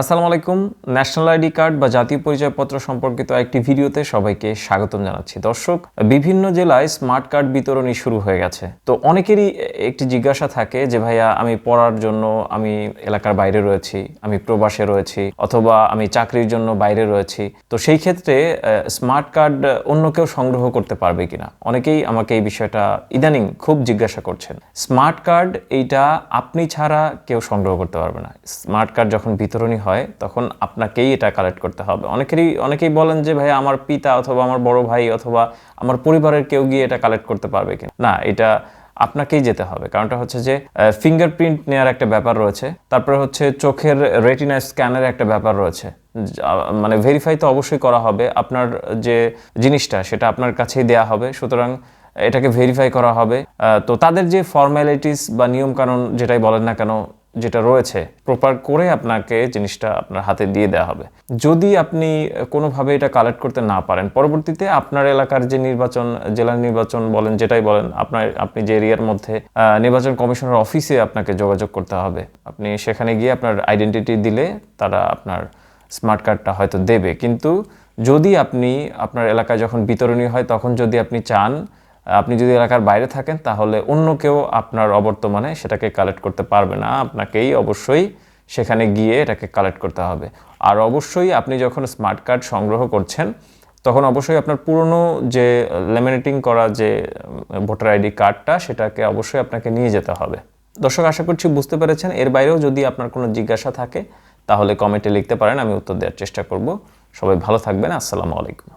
আসসালামু আলাইকুম। National ID card বা জাতীয় পরিচয়পত্র সম্পর্কিত একটি ভিডিওতে সবাইকে স্বাগতম জানাচ্ছি। দর্শক, বিভিন্ন জেলায় স্মার্ট কার্ড বিতরণী শুরু হয়ে গেছে। তো অনেকেরই একটি জিজ্ঞাসা থাকে যে, ভাইয়া, আমি পড়ার জন্য আমি এলাকার বাইরে রয়েছি, আমি প্রবাসে রয়েছি অথবা আমি চাকরির জন্য বাইরে রয়েছি। তো সেই ক্ষেত্রে স্মার্ট কার্ড অন্য কেউ সংগ্রহ করতে পারবে কিনা? অনেকেই আমাকে এই বিষয়টা ইদানিং খুব জিজ্ঞাসা করছেন। স্মার্ট কার্ড এইটা আপনি ছাড়া কেউ সংগ্রহ করতে পারবে না। স্মার্ট কার্ড যখন বিতরণী হয়, তখন আপনাকেই এটা কালেক্ট করতে হবে। অনেকেরই, অনেকেই বলেন যে ভাই আমার পিতা অথবা আমার বড় ভাই অথবা আমার পরিবারের কেউ গিয়ে এটা কালেক্ট করতে পারবে কিনা? না, এটা আপনাকেই যেতে হবে। কারণটা হচ্ছে যে ফিঙ্গারপ্রিন্ট নেওয়ার একটা ব্যাপার রয়েছে। তারপরে হচ্ছে চোখের রেটিনা স্ক্যানের একটা ব্যাপার রয়েছে। মানে ভেরিফাই তো অবশ্যই করা হবে। আপনার যে জিনিসটা, সেটা আপনার কাছেই দেয়া হবে। সুতরাং এটাকে ভেরিফাই করা হবে। তো তাদের যে ফর্ম্যালিটিস বা নিয়মকানুন যেটাই বলেন না কেন যেটা রয়েছে প্রপার করে আপনাকে জিনিসটা আপনার হাতে দিয়ে দেওয়া হবে। যদি আপনি কোনোভাবে এটা কালেক্ট করতে না পারেন, পরবর্তীতে আপনার এলাকার যে নির্বাচন, জেলা নির্বাচন বলেন, যেটাই বলেন, আপনার, আপনি যে এরিয়ার মধ্যে নির্বাচন কমিশনের অফিসে আপনাকে যোগাযোগ করতে হবে। আপনি সেখানে গিয়ে আপনার আইডেন্টিটি দিলে তারা আপনার স্মার্ট কার্ডটা হয়তো দেবে। কিন্তু যদি আপনি, আপনার এলাকায় যখন বিতরণী হয়, তখন যদি আপনি চান আপনি যদি এলাকার বাইরে থাকেন, তাহলে অন্য কেউ আপনার অবর্তমানে সেটাকে কালেক্ট করতে পারবে না। আপনাকেই অবশ্যই সেখানে গিয়ে এটাকে কালেক্ট করতে হবে। আর অবশ্যই আপনি যখন স্মার্ট কার্ড সংগ্রহ করছেন, তখন অবশ্যই আপনার পুরনো যে লেমিনেটিং করা যে ভোটার আইডি কার্ডটা, সেটাকে অবশ্যই আপনাকে নিয়ে যেতে হবে। দর্শক, আশা করছি বুঝতে পেরেছেন। এর বাইরেও যদি আপনার কোনো জিজ্ঞাসা থাকে, তাহলে কমেন্টে লিখতে পারেন, আমি উত্তর দেওয়ার চেষ্টা করব। সবাই ভালো থাকবেন। আসসালামু আলাইকুম।